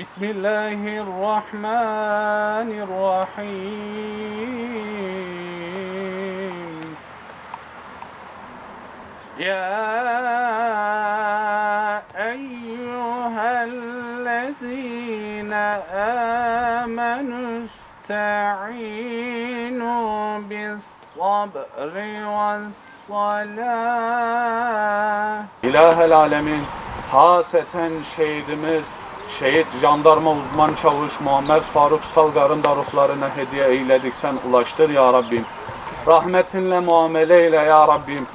بسم الله الرحمن الرحيم يا أيها الذين آمنوا استعينوا بالصبر والصلاة İlahi Alemin haseten şehidimiz Şehit jandarma uzman çavuş Muhammed Faruk Salgar'ın da ruhlarına hediye eyledik sen ulaştır ya Rabbim. Rahmetinle muamele eyle ya Rabbim.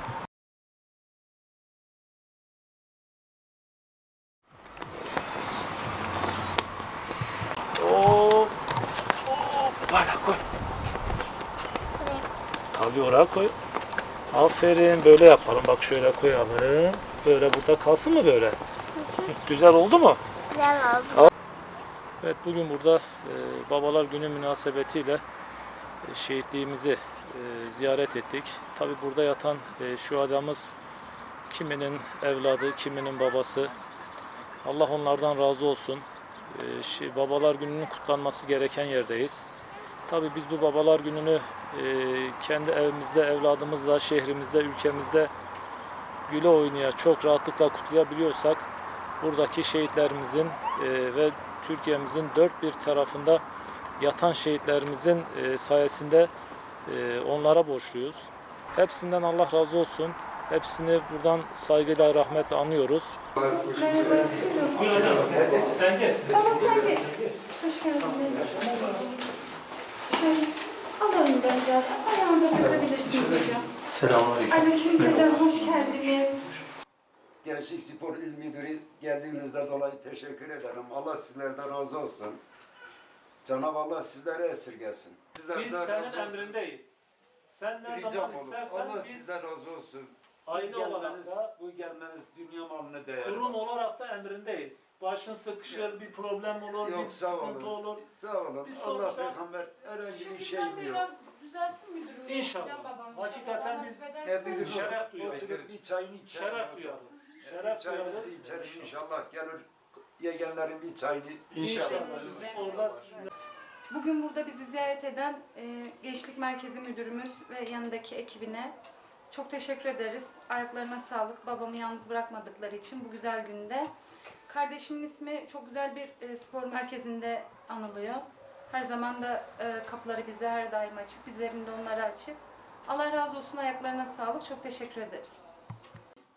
Böyle koy. Tabii oraya koy. Aferin böyle yapalım. Bak şöyle koyalım. Böyle burada kalsın mı böyle? Güzel oldu mu? Evet bugün burada e, Babalar Günü münasebetiyle e, şehitliğimizi e, ziyaret ettik. Tabi burada yatan e, şu adamız kiminin evladı, kiminin babası. Allah onlardan razı olsun. E, şey, Babalar Günü'nün kutlanması gereken yerdeyiz. Tabi biz bu Babalar Günü'nü e, kendi evimizde, evladımızla, şehrimizde, ülkemizde güle oynaya çok rahatlıkla kutlayabiliyorsak buradaki şehitlerimizin e, ve Türkiye'mizin dört bir tarafında yatan şehitlerimizin e, sayesinde e, onlara borçluyuz. Hepsinden Allah razı olsun. Hepsini buradan saygıyla, rahmetle anıyoruz. Sen gel. Tamam sen geç. Hoş geldiniz. Şöyle alalım ben biraz. Ayağınıza takabilirsiniz hocam. Selamünaleyküm. Aleykümselam, hoş geldiniz. Gençlik Spor İl Müdürü geldiğinizde dolayı teşekkür ederim. Allah sizlerden razı olsun. Cenab-ı Allah sizlere esirgesin. Sizlerden Biz senin olsun. emrindeyiz. Sen ne Ricam zaman olur. istersen Allah biz sizden razı olsun. aile bu olarak gelmeniz, da bu gelmeniz dünya malını değer. kurum olarak da emrindeyiz. Başın sıkışır, bir problem olur, bir Yok sağ sıkıntı olun. olur. Sağ olun. Biz Allah sonuçta- peygamber herhangi bir şey gündem diyor. biraz düzelsin müdürüm. İnşallah. Yapacağım babam. Hakikaten Allah biz nasip Hep birlikte Şeref duyuyoruz. oturup bir çayını içelim. Şeref hocam. duyarız. Şeref çayınızı duyarız. içelim inşallah. Gelir yegenlerin bir çayını İnşallah. orada sizinle Bugün burada bizi ziyaret eden e, Gençlik Merkezi Müdürümüz ve yanındaki ekibine çok teşekkür ederiz. Ayaklarına sağlık. Babamı yalnız bırakmadıkları için bu güzel günde. Kardeşimin ismi çok güzel bir e, spor merkezinde anılıyor. Her zaman da e, kapıları bize her daim açık. Bizlerin de onlara açık. Allah razı olsun ayaklarına sağlık. Çok teşekkür ederiz.